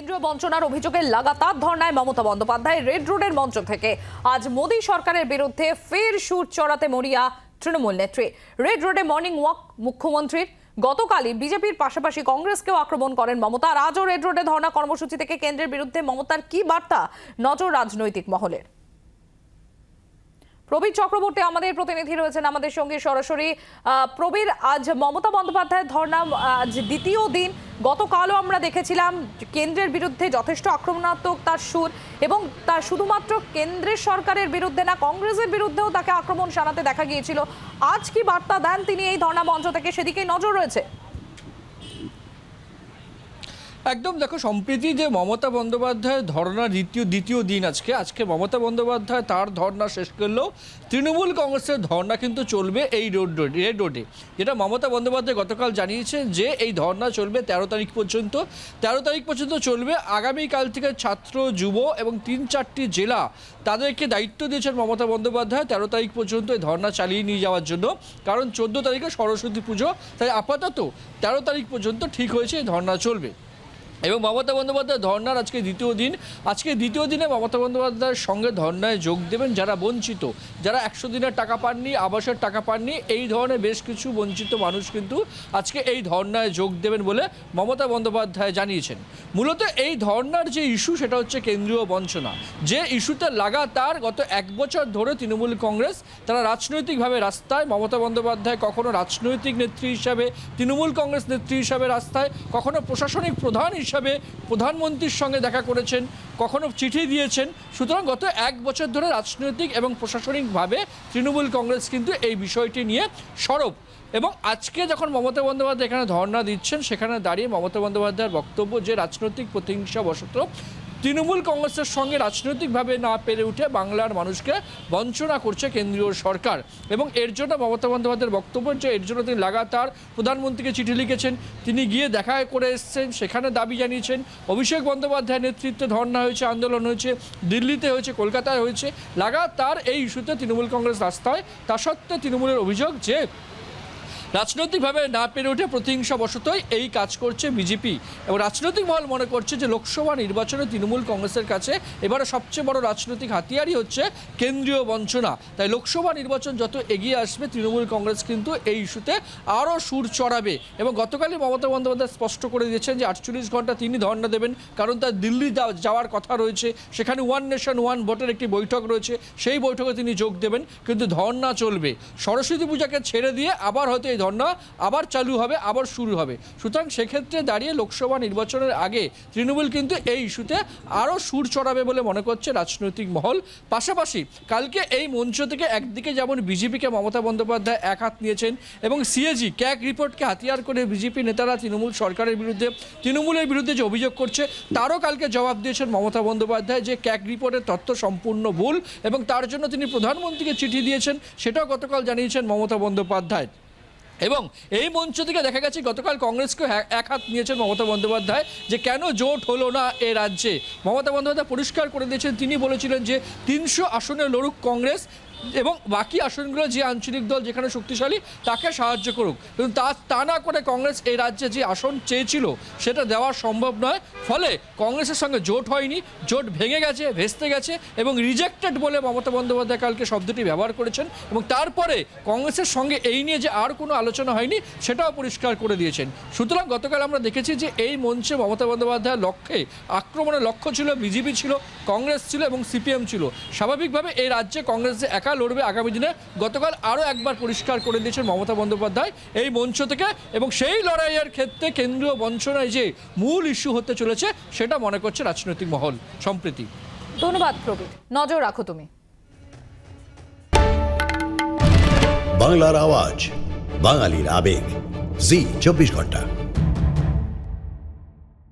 কেন্দ্রীয় বঞ্চনার অভিযোগে লাগাতার ধর্নায় মমতা বন্দ্যোপাধ্যায় রেড রোডের মঞ্চ থেকে। আজ মোদী সরকারের বিরুদ্ধে ফের সুর চড়াতে মরিয়া তৃণমূল নেত্রী। রেড রোডে মর্নিং ওয়াক মুখ্যমন্ত্রীর। গতকালই বিজেপির পাশাপাশি কংগ্রেসকেও আক্রমণ করেন মমতা। আর আজও রেড রোডে ধর্না কর্মসূচি থেকে কেন্দ্রের বিরুদ্ধে মমতার কি বার্তা? নজর রাজনৈতিক মহলের। প্রবীর চক্রবর্তী আমাদের প্রতিনিধি রয়েছেন আমাদের সঙ্গে সরাসরি। প্রবীর, আজ মমতা বন্দ্যোপাধ্যায়ের ধর্ণা, আজ দ্বিতীয় দিন। গতকালও আমরা দেখেছিলাম কেন্দ্রের বিরুদ্ধে যথেষ্ট আক্রমণাত্মক তার সুর এবং তার শুধুমাত্র কেন্দ্রের সরকারের বিরুদ্ধে না, কংগ্রেসের বিরুদ্ধেও তাকে আক্রমণ শানাতে দেখা গিয়েছিল। আজ কি বার্তা দেন তিনি এই ধর্ণা মঞ্চ থেকে? সেদিকেই নজর রয়েছে। একদম দেখো, সম্প্রীতি যে মমতা বন্দ্যোপাধ্যায়ের ধর্নার দ্বিতীয় দ্বিতীয় দিন আজকে আজকে মমতা বন্দ্যোপাধ্যায় তার ধর্না শেষ করলেও তৃণমূল কংগ্রেসের ধর্না কিন্তু চলবে এই রোড রোড রেড রোডে। যেটা মমতা বন্দ্যোপাধ্যায় গতকাল জানিয়েছেন যে এই ধর্না চলবে তেরো তারিখ পর্যন্ত। তেরো তারিখ পর্যন্ত চলবে আগামীকাল থেকে ছাত্র, যুব এবং তিন চারটি জেলা তাদেরকে দায়িত্ব দিয়েছেন মমতা বন্দ্যোপাধ্যায় তেরো তারিখ পর্যন্ত এই ধর্না চালিয়ে নিয়ে যাওয়ার জন্য। কারণ চোদ্দ তারিখে সরস্বতী পুজো, তাই আপাতত তেরো তারিখ পর্যন্ত ঠিক হয়েছে এই ধর্না চলবে। এবং মমতা বন্দ্যোপাধ্যায় ধর্নার আজকে দ্বিতীয় দিন। আজকে দ্বিতীয় দিনে মমতা বন্দ্যোপাধ্যায়ের সঙ্গে ধর্নায় যোগ দেবেন যারা বঞ্চিত। যারা একশো দিনের টাকা পাননি, আবাসের টাকা পাননি, এই ধরনের বেশ কিছু বঞ্চিত মানুষ কিন্তু আজকে এই ধর্নায় যোগ দেবেন বলে মমতা বন্দ্যোপাধ্যায় জানিয়েছেন। মূলত এই ধর্নার যে ইস্যু, সেটা হচ্ছে কেন্দ্রীয় বঞ্চনা। যে ইস্যুতে লাগাতার গত এক বছর ধরে তৃণমূল কংগ্রেস তারা রাজনৈতিকভাবে রাস্তায়, মমতা বন্দ্যোপাধ্যায় কখনো রাজনৈতিক নেত্রী হিসাবে, তৃণমূল কংগ্রেস নেত্রী হিসাবে রাস্তায়, কখনো প্রশাসনিক প্রধান হিসাবে প্রধানমন্ত্রীর সঙ্গে দেখা করেছেন, কখনো চিঠি দিয়েছেন। সুতরাং গত এক বছর ধরে রাজনৈতিক এবং প্রশাসনিকভাবে তৃণমূল কংগ্রেস কিন্তু এই বিষয়টি নিয়ে সরব। এবং আজকে যখন মমতা বন্দ্যোপাধ্যায় এখানে ধর্ণা দিচ্ছেন, সেখানে দাঁড়িয়ে মমতা বন্দ্যোপাধ্যায়ের বক্তব্য যে রাজনৈতিক প্রতিহিংসা বশত তৃণমূল কংগ্রেসের সঙ্গে রাজনৈতিকভাবে না পেরে উঠে বাংলার মানুষকে বঞ্চনা করছে কেন্দ্রীয় সরকার। এবং এর জন্য মমতা বন্দ্যোপাধ্যায়ের বক্তব্য যে এর জন্য তিনি লাগাতার প্রধানমন্ত্রীকে চিঠি লিখেছেন, তিনি গিয়ে দেখা করে এসেছেন, সেখানে দাবি জানিয়েছেন, অভিষেক বন্দ্যোপাধ্যায়ের নেতৃত্বে ধর্ণা হয়েছে, আন্দোলন হয়েছে, দিল্লিতে হয়েছে, কলকাতায় হয়েছে, লাগাতার এই ইস্যুতে তৃণমূল কংগ্রেস রাস্তায়। তা সত্ত্বেও তৃণমূলের অভিযোগ যে রাজনৈতিকভাবে না পেরে উঠে প্রতিহিংসাবশতই এই কাজ করছে বিজেপি। এবং রাজনৈতিক মহল মনে করছে যে লোকসভা নির্বাচনে তৃণমূল কংগ্রেসের কাছে এবারে সবচেয়ে বড় রাজনৈতিক হাতিয়ারই হচ্ছে কেন্দ্রীয় বঞ্চনা। তাই লোকসভা নির্বাচন যত এগিয়ে আসবে, তৃণমূল কংগ্রেস কিন্তু এই ইস্যুতে আরও সুর চড়াবে। এবং গতকালই মমতা বন্দ্যোপাধ্যায় স্পষ্ট করে দিয়েছেন যে আটচল্লিশ ঘণ্টা তিনি ধর্ণা দেবেন, কারণ তার দিল্লি যাওয়ার কথা রয়েছে। সেখানে ওয়ান নেশন, ওয়ান ভোটের একটি বৈঠক রয়েছে, সেই বৈঠকে তিনি যোগ দেবেন, কিন্তু ধর্না চলবে। সরস্বতী পূজাকে ছেড়ে দিয়ে আবার হয়তো এই ধর্না আবার চালু হবে, আবার শুরু হবে। সুতরাং সেক্ষেত্রে দাঁড়িয়ে লোকসভা নির্বাচনের আগে তৃণমূল কিন্তু এই ইস্যুতে আরও সুর চড়াবে বলে মনে করছে রাজনৈতিক মহল। পাশাপাশি কালকে এই মঞ্চ থেকে একদিকে যেমন বিজেপিকে মমতা বন্দ্যোপাধ্যায় এক হাত নিয়েছেন এবং সিএজি ক্যাক রিপোর্টকে হাতিয়ার করে বিজেপি নেতারা তৃণমূল সরকারের বিরুদ্ধে, তৃণমূলের বিরুদ্ধে যে অভিযোগ করছে, তারও কালকে জবাব দিয়েছেন মমতা বন্দ্যোপাধ্যায় যে ক্যাক রিপোর্টের তথ্য সম্পূর্ণ ভুল এবং তার জন্য তিনি প্রধানমন্ত্রীকে চিঠি দিয়েছেন, সেটাও গতকাল জানিয়েছেন মমতা বন্দ্যোপাধ্যায়। এবং এই মঞ্চ থেকে দেখা গেছে গতকাল কংগ্রেসকে এক- হাত নিয়েছেন মমতা বন্দ্যোপাধ্যায় যে কেন জোট হলো না এ রাজ্যে। মমতা বন্দ্যোপাধ্যায় পরিষ্কার করে দিয়েছেন। তিনি বলেছিলেন যে তিনশো আসনে লড়ুক কংগ্রেস এবং বাকি আসনগুলো যে আঞ্চলিক দল যেখানে শক্তিশালী, তাকে সাহায্য করুক। কিন্তু তা তা না করে কংগ্রেস এই রাজ্যে যে আসন চেয়েছিল, সেটা দেওয়া সম্ভব নয়। ফলে কংগ্রেসের সঙ্গে জোট হয়নি, জোট ভেঙে গেছে, ভেস্তে গেছে এবং রিজেক্টেড বলে মমতা বন্দ্যোপাধ্যায় কালকে শব্দটি ব্যবহার করেছেন এবং তারপরে কংগ্রেসের সঙ্গে এই নিয়ে যে আর কোনো আলোচনা হয়নি, সেটাও পরিষ্কার করে দিয়েছেন। সুতরাং গতকাল আমরা দেখেছি যে এই মঞ্চে মমতা বন্দ্যোপাধ্যায়ের লক্ষ্যে আক্রমণের লক্ষ্য ছিল, বিজেপি ছিল, কংগ্রেস ছিল এবং সিপিএম ছিল। স্বাভাবিকভাবে এই রাজ্যে কংগ্রেস যে একা লড়বে আগামী দিনে। গতকাল আরও একবার পরিষ্কার করে দিয়েছেন মমতা বন্দ্যোপাধ্যায় এই মঞ্চ থেকে এবং সেই লড়াইয়ের ক্ষেত্রে কেন্দ্রীয় বঞ্চনায় যে মূল ইস্যু হতে চলেছে সেটা মনে করছে রাজনৈতিক মহল সম্প্রীতি। ধন্যবাদ প্রবীর। নজর রাখো তুমি। বাংলার আওয়াজ বাঙালির আবেগ। জি চব্বিশ ঘণ্টা।